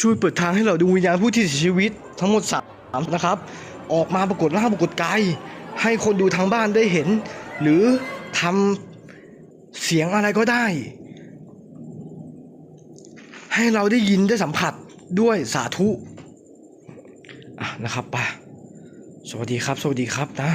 ช่วยเปิดทางให้เราดวงวิญญาณผู้ที่เสียชีวิตทั้งหมดสามนะครับ ออกมาปรากฏร่างปรากฏกายให้คนดูทางบ้านได้เห็น หรือทำเสียงอะไรก็ได้ ให้เราได้ยินได้สัมผัสด้วยสาธุะนะครับป่ะสวัสดีครับ สวัสดีครับนะ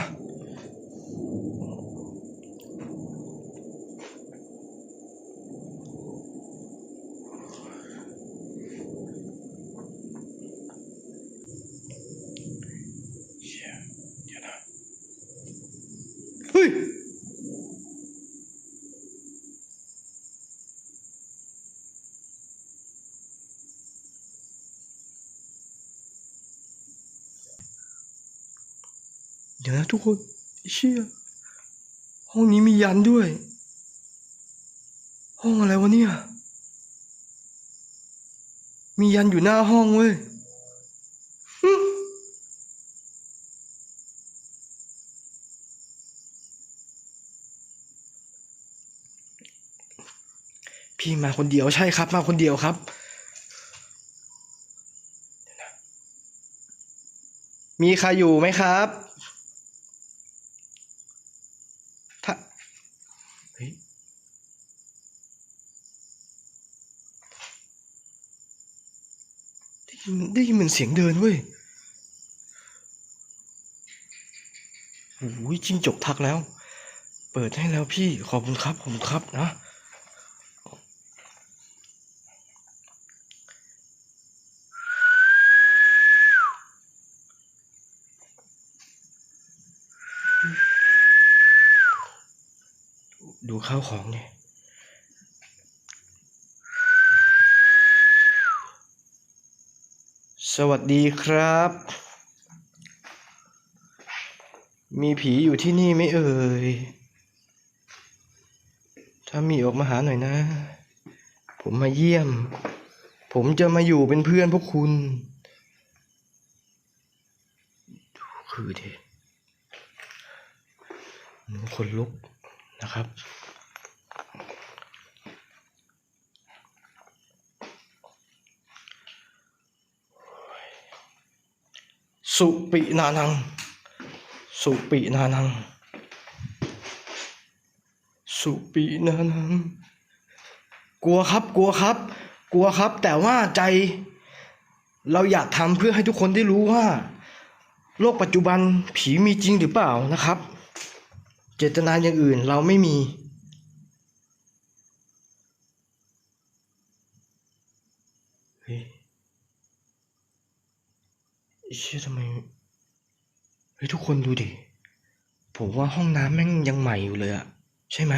เชี่ยเดี๋ยวนะ เฮ้ย เดี๋ยวนะทุกคนเชี่ยห้องนี้มียันด้วย ห้องอะไรวะเนี่ย มียันอยู่หน้าห้องเว้ยพี่มาคนเดียวใช่ครับ มาคนเดียวครับ มีใครอยู่ไหมครับถ้าเฮ้ย ได้ยินเหมือนเสียงเดินเว้ยโอ้ยจิ้งจกทักแล้ว เปิดให้แล้วพี่ขอบคุณครับขอบคุณครับนะดูข้าวของเนี่ย สวัสดีครับ มีผีอยู่ที่นี่ไหมเอ่ย ถ้ามีออกมาหาหน่อยนะ ผมมาเยี่ยม ผมจะมาอยู่เป็นเพื่อนพวกคุณ คือเดิหนูคนลุกนะครับ สุปินานัง สุปินานัง สุปินานัง กลัวครับ กลัวครับ กลัวครับ แต่ว่าใจ เราอยากทำเพื่อให้ทุกคนได้รู้ว่า โลกปัจจุบันผีมีจริงหรือเปล่านะครับ เจตนาอย่างอื่นเราไม่มี เฮ้ยไอ้ เชี่ยทำไมเฮ้ยทุกคนดูดิ ผมว่าห้องน้ำแม่งยังใหม่อยู่เลยอะใช่ไหม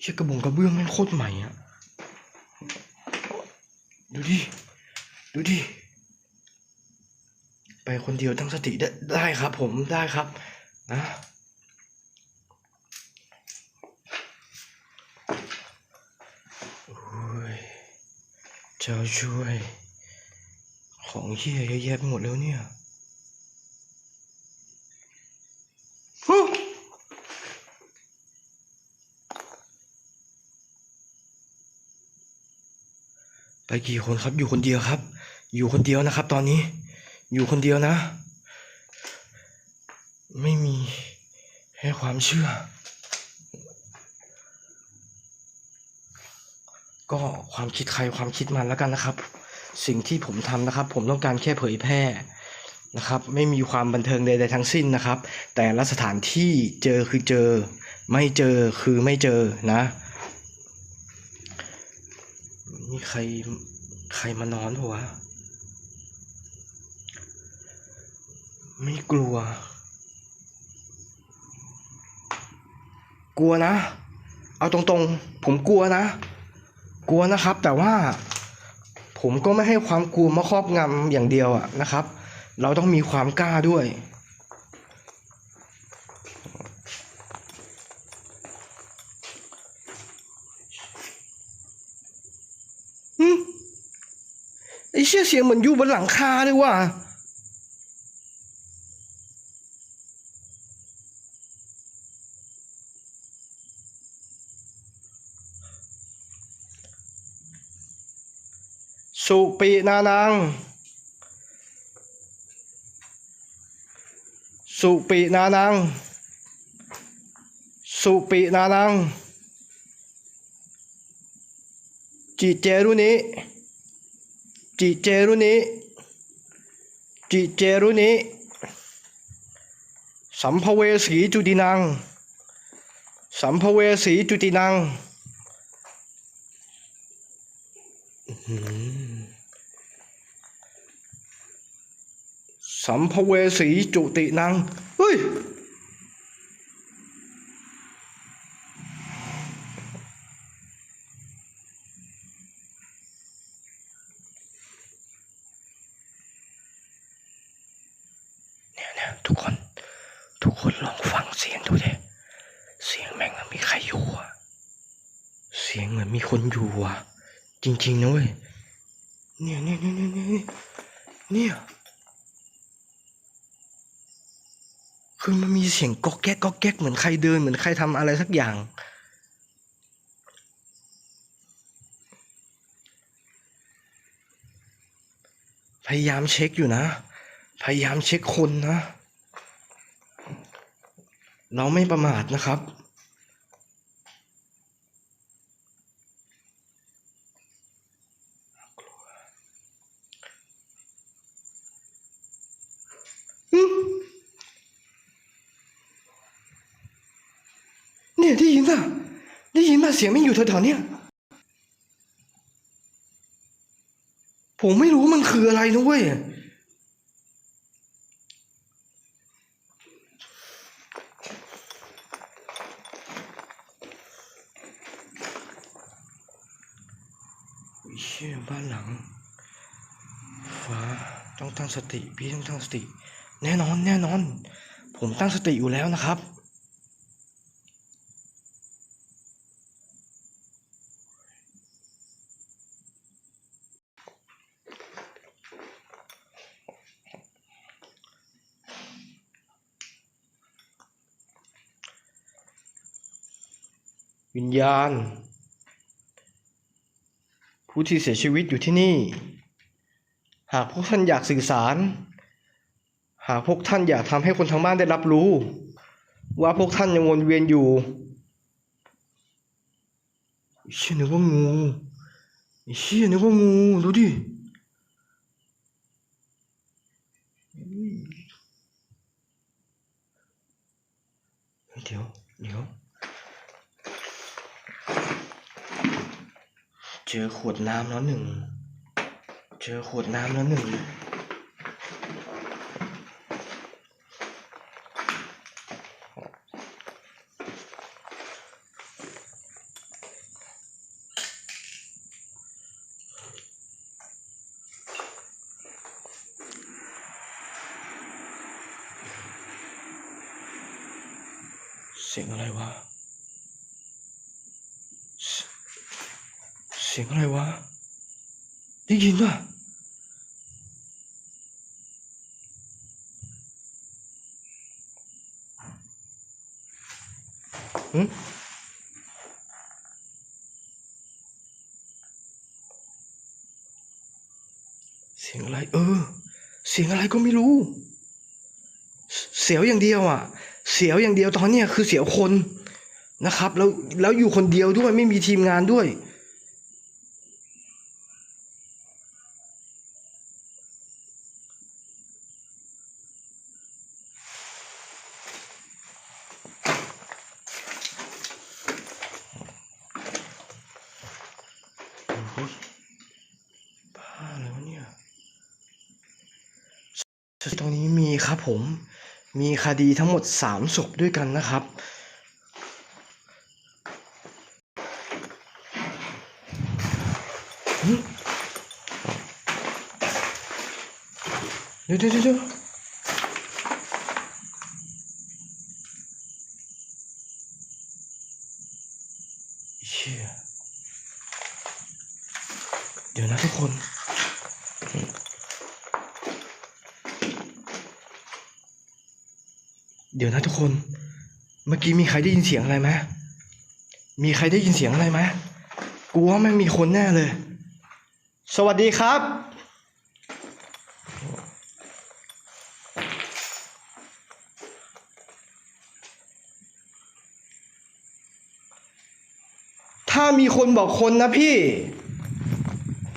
เชี่ยกระบงกระเบื้องแม่งโคตรใหม่อะดูดิ ดูดิ ไปคนเดียวตั้งสติได้ได้ครับผมได้ครับนะ โอ้ย เจ้าช่วย ของเฮียเยอะแยะไปหมดแล้วเนี่ยไปกี่คนครับ อยู่คนเดียวครับ อยู่คนเดียวนะครับ ตอนนี้ อยู่คนเดียวนะ ไม่มีให้ความเชื่อ ก็ความคิดใครความคิดมันแล้วกันนะครับ สิ่งที่ผมทำนะครับ ผมต้องการแค่เผยแพร่นะครับ ไม่มีความบันเทิงใดๆทั้งสิ้นนะครับ แต่ละสถานที่เจอคือเจอ ไม่เจอคือไม่เจอนะนี่ใครใครมานอนปะวะไม่กลัว กลัวนะ เอาตรงๆ ผมกลัวนะ กลัวนะครับ แต่ว่าผมก็ไม่ให้ความกลัวมาครอบงำอย่างเดียวอะนะครับ เราต้องมีความกล้าด้วยอืมไอ้เชี่ยเสียงเหมือนอยู่บนหลังคาเลยว่ะ สุปีนานัง สุปีนานัง สุปีนานัง จิเจรุนิ จิเจรุนิ จิเจรุนิ สัมภเวสีจุตินัง สัมภเวสีจุตินังอหือ สัมภเวสีจุตินังเฮ้ยเนี่ยเนี่ยทุกคน ทุกคนลองฟังเสียงดูดิเสียงแม่งเหมือนมีใครอยู่อะเสียงเหมือนมีคนอยู่อะจริงๆนะเว้ยเนี่ยเนี่ยเนี่ยเนี่ยเนี่ยเนี่ย คือมันมีเสียงก๊อกแก๊กก๊อกแก๊กเหมือนใครเดินเหมือนใครทำอะไรสักอย่าง พยายามเช็คอยู่นะ พยายามเช็คคนนะ เราไม่ประมาทนะครับอืม เนี่ยได้ยินป่ะได้ยินป่ะเสียงไม่อยู่แถวๆเนี้ยผมไม่รู้มันคืออะไรนะเว้ยอุ๊ยเชี่ยบ้านหลัง ฟ้าต้องตั้งสติ พี่ต้องตั้งสติ แน่นอนแน่นอน ผมตั้งสติอยู่แล้วนะครับ วิ ญาณ ผู้ที่เสียชีวิตอยู่ที่นี่ หากพวกท่านอยากสื่อสาร หากพวกท่านอยากทำให้คนทางบ้านได้รับรู้ ว่าพวกท่านยังวนเวียนอยู่ไอ้เชี่ยนึกว่างูไอ้เชี่ยนึกว่างูดูดิเดี๋ยวเดี๋ยว จอขวดน้ำแล้วหนึ่ง เจอขวดน้ำแล้วหนึ่ง เสียงอะไรวะ สียงอะไรวะ ได้ยินป่ะหืมเสียงอะไร เออ เสียงอะไรก็ไม่รู้เสเสียวอย่างเดียวอะ เสียวอย่างเดียวตอนเนี้ยคือเสียวคนนะครับ แล้วแล้วอยู่คนเดียวด้วยไม่มีทีมงานด้วย โอ้ยบ้าอะไรวะเนี่ยตรงนี้มีครับ ผมมีคดีทั้งหมด 3 ศพด้วยกันนะครับ เดี๋ยวเดี๋ยวเดี๋ยวเชี่ย เดี๋ยวนะทุกคน เดี๋ยวนะ ทุกคน เมื่อกี้มีใครได้ยินเสียงอะไรไหมมีใครได้ยินเสียงอะไรไหมกูว่าไม่มีคนแน่เลย สวัสดีครับ ถ้ามีคนบอกคนนะพี่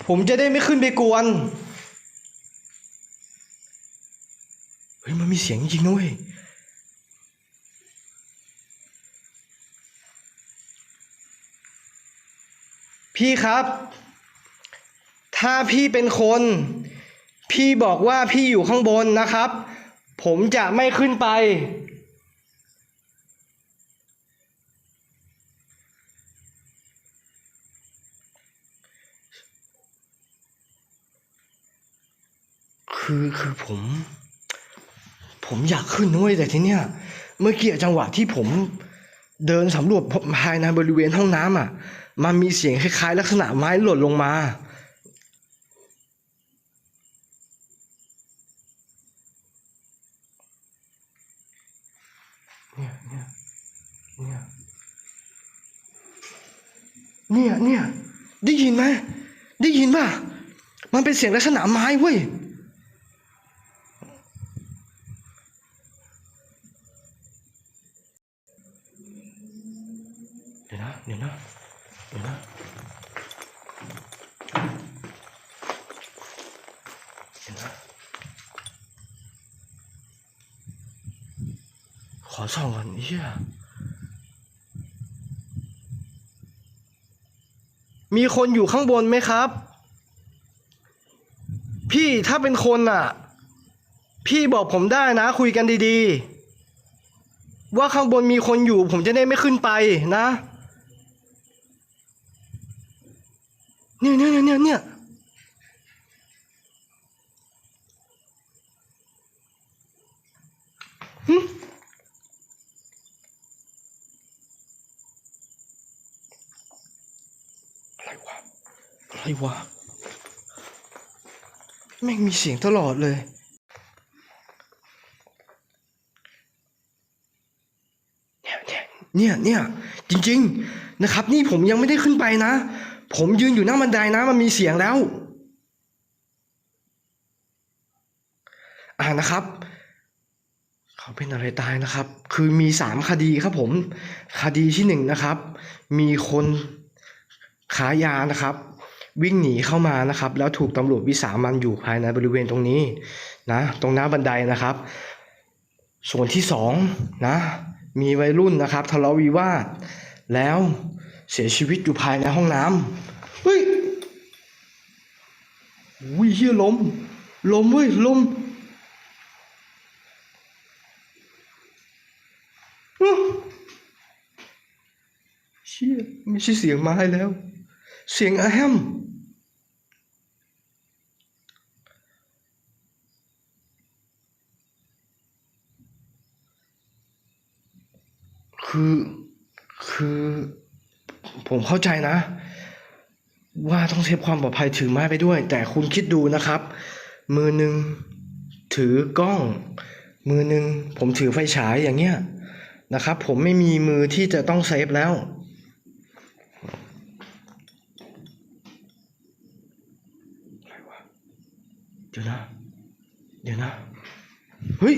ผมจะได้ไม่ขึ้นไปกวน เฮ้ยมันมีเสียงจริงๆนะเว้ย พี่ครับ ถ้าพี่เป็นคน พี่บอกว่าพี่อยู่ข้างบนนะครับ ผมจะไม่ขึ้นไป คือคือผม ผมอยากขึ้นด้วยแต่ทีเนี้ยเมื่อกี้จังหวะที่ผมเดินสำรวจภายในบริเวณห้องน้ำอะ มันมีเสียงคล้ายๆ ลักษณะไม้หล่นลงมา เนี่ยเนี่ยเนี่ยเนี่ยเนี่ยได้ยินไหมได้ยินป่ะ มันเป็นเสียงลักษณะไม้เว้ยเดี๋ยวนะเดี๋ยวนะ เดี๋ยวนะเดี๋ยวนะขอส่องก่อนเฮียมีคนอยู่ข้างบนไหมครับ พี่ถ้าเป็นคนอะ พี่บอกผมได้นะ คุยกันดีๆ ว่าข้างบนมีคนอยู่ ผมจะได้ไม่ขึ้นไปนะ เนี่ยเนี่ยเนี่ยเนี่ยเนี่ยหึอะไรวะ อะไร วะ แม่งมีเสียงตลอดเลยเนี่ยเนี่ยเนี่ยเนี่ยจริง ๆนะครับ นี่ผมยังไม่ได้ขึ้นไปนะ ผมยืนอยู่หน้าบันไดนะ มันมีเสียงแล้ว อ่านะครับเขาเป็นอะไรตายนะครับ คือมีสามคดีครับผม คดีที่หนึ่งนะครับ มีคนขายยานะครับ วิ่งหนีเข้ามานะครับ แล้วถูกตำรวจวิสามันอยู่ภายในบริเวณตรงนี้นะตรงหน้าบันไดนะครับ ส่วนที่สองนะมีวัยรุ่นนะครับทะเลาะวิวาทแล้วเสียชีวิตอยู่ภายในห้องน้ำเฮ้ยอุ้ยเฮียลมลมเว้ยลมอื้อเชี่ยไม่ใช่เสียงไม้แล้ว เสียงอะแฮมคือคือผมเข้าใจนะ ว่าต้องเซฟความปลอดภัยถือไม้ไปด้วย แต่คุณคิดดูนะครับ มือหนึ่งถือกล้อง มือหนึ่งผมถือไฟฉายอย่างเงี้ยนะครับ ผมไม่มีมือที่จะต้องเซฟแล้วอะไรวะเดี๋ยวนะ เดี๋ยวนะ เฮ้ย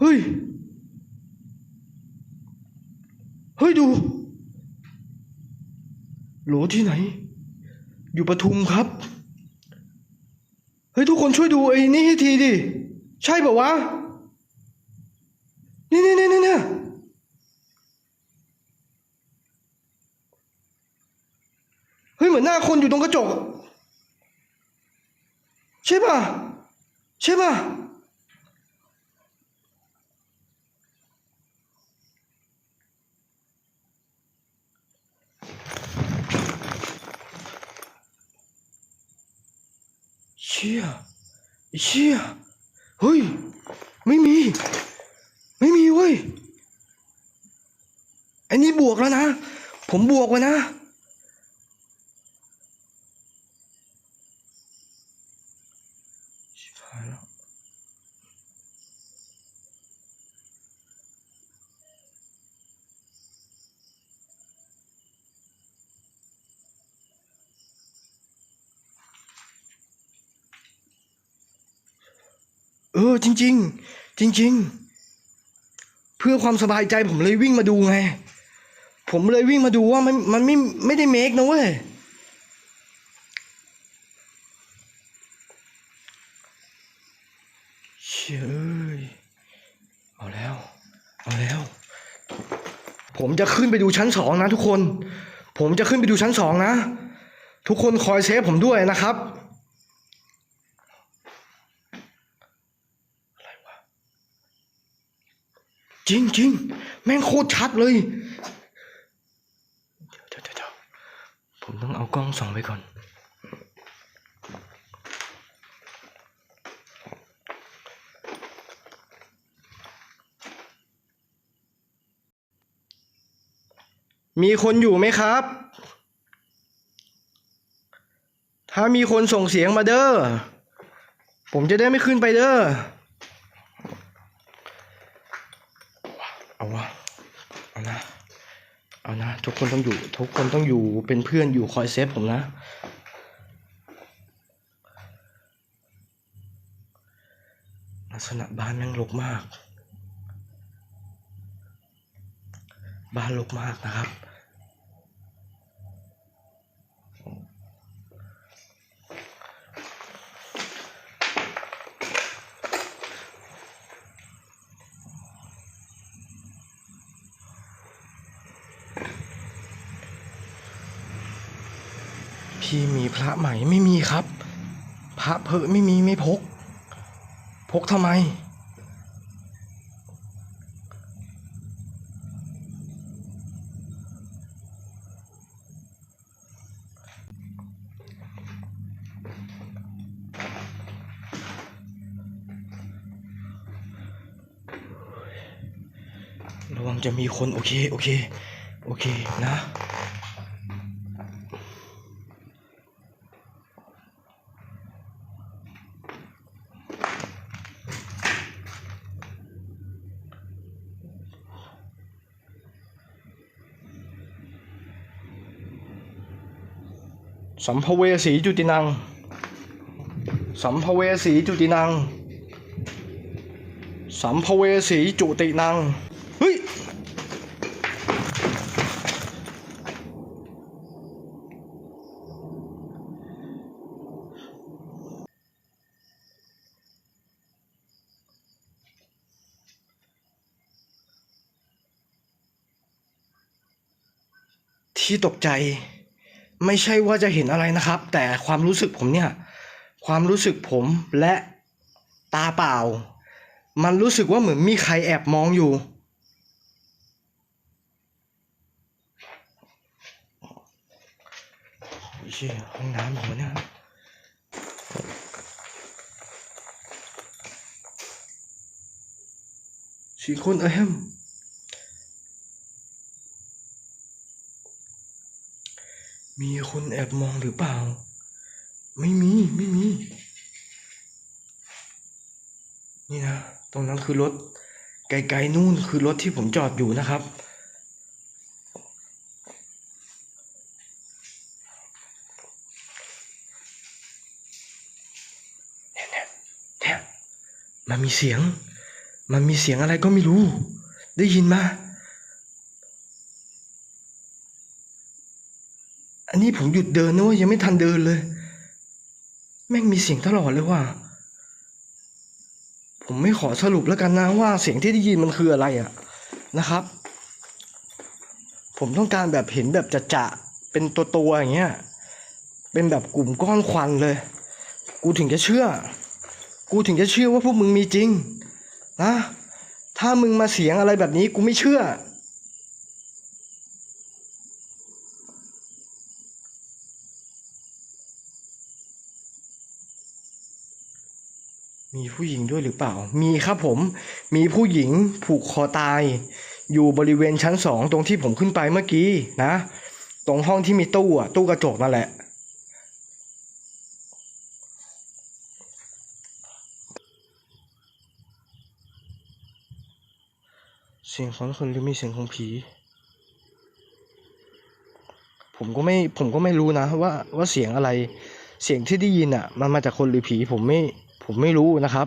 เฮ้ย เฮ้ยดู โหลที่ไหน อยู่ปทุมครับ เฮ้ย ทุกคนช่วยดูไอ้นี่ให้ทีดิ ใช่ป่าวะ นี่นี่นี่นี่นี่เฮ้ยเห มือนหน้าคนอยู่ตรงกระจก ใช่ป่ะ ใช่ป่ะ เชี่ยเชี่ยเฮ้ย ไม่มี ไม่มีเว้ยอันนี้บวกแล้วนะ ผมบวกไว้นะ ชิบหายแล้ว ออ จริง ๆ จริง ๆ เพื่อความสบายใจผมเลยวิ่งมาดูไง ผมเลยวิ่งมาดูว่ามันมันไม่ไม่ได้เมคนะเว้ยเชยเอ้ยเอาแล้ว เอาแล้ว ผมจะขึ้นไปดูชั้นสองนะทุกคน ผมจะขึ้นไปดูชั้นสองนะ ทุกคนคอยเซฟผมด้วยนะครับ อะไรวะ จริงจริงแม่งโคตรชัดเลยเดี๋ยวเดี๋ยวเดี๋ยวผมต้องเอากล้องส่องไปก่อนมีคนอยู่ไหมครับ ถ้ามีคนส่งเสียงมาเด้อ ผมจะได้ไม่ขึ้นไปเด้อ เอาวะ เอานะ เอานะ ทุก คนต้องอยู่ ทุกคนต้องอยู่เป็นเพื่อนอยู่คอยเซฟผมนะ ลักษณะบ้านแม่งรกมาก บ้านรกมากนะครับ พี่มีพระใหม่ไม่มีครับ พระเพอไม่มีไม่พก พกทำไม ระวังจะมีคนโอเค โอเค โอเคนะ สัมภเวสีจุตินัง สัมภเวสีจุตินัง สัมภเวสีจุตินัง เฮ้ย ที่ตกใจ ไม่ใช่ว่าจะเห็นอะไรนะครับ แต่ความรู้สึกผมเนี่ย ความรู้สึกผมและตาเปล่า มันรู้สึกว่าเหมือนมีใครแอบมองอยู่ เชี่ยห้องน้ำผมเนี่ยสีคนเอ้ม มีคนแอบมองหรือเปล่า ไม่มี ไม่มี นี่นะ ตรงนั้นคือรถ ไกลๆนู่นคือรถที่ผมจอดอยู่นะครับ เนี่ยเนี่ยเนี่ยมันมีเสียง มันมีเสียงอะไรก็ไม่รู้ ได้ยินมา นนี้ผมหยุดเดินนะเว่ายังไม่ทันเดินเลย แม่งมีเสียงตลอดเลยว่ะผมไม่ขอสรุปแล้วกันนะว่าเสียงที่ได้ยินมันคืออะไรอะนะครับ ผมต้องการแบบเห็นแบบจะจะเป็นตัวตัวอย่างเงี้ย เป็นแบบกลุ่มก้อนควันเลย กูถึงจะเชื่อ กูถึงจะเชื่อว่าพวกมึงมีจริงนะ ถ้ามึงมาเสียงอะไรแบบนี้กูไม่เชื่อ มีผู้หญิงด้วยหรือเปล่า มีครับผม มีผู้หญิงผูกคอตาย อยู่บริเวณชั้นสองตรงที่ผมขึ้นไปเมื่อกี้นะ ตรงห้องที่มีตู้อะตู้กระจกนั่นแหละ เสียงของคนหรือมีเสียงของผี ผมก็ไม่ผมก็ไม่รู้นะว่าว่าเสียงอะไร เสียงที่ได้ยินอะมันมาจากคนหรือผีผมไม่ ผมไม่รู้นะครับ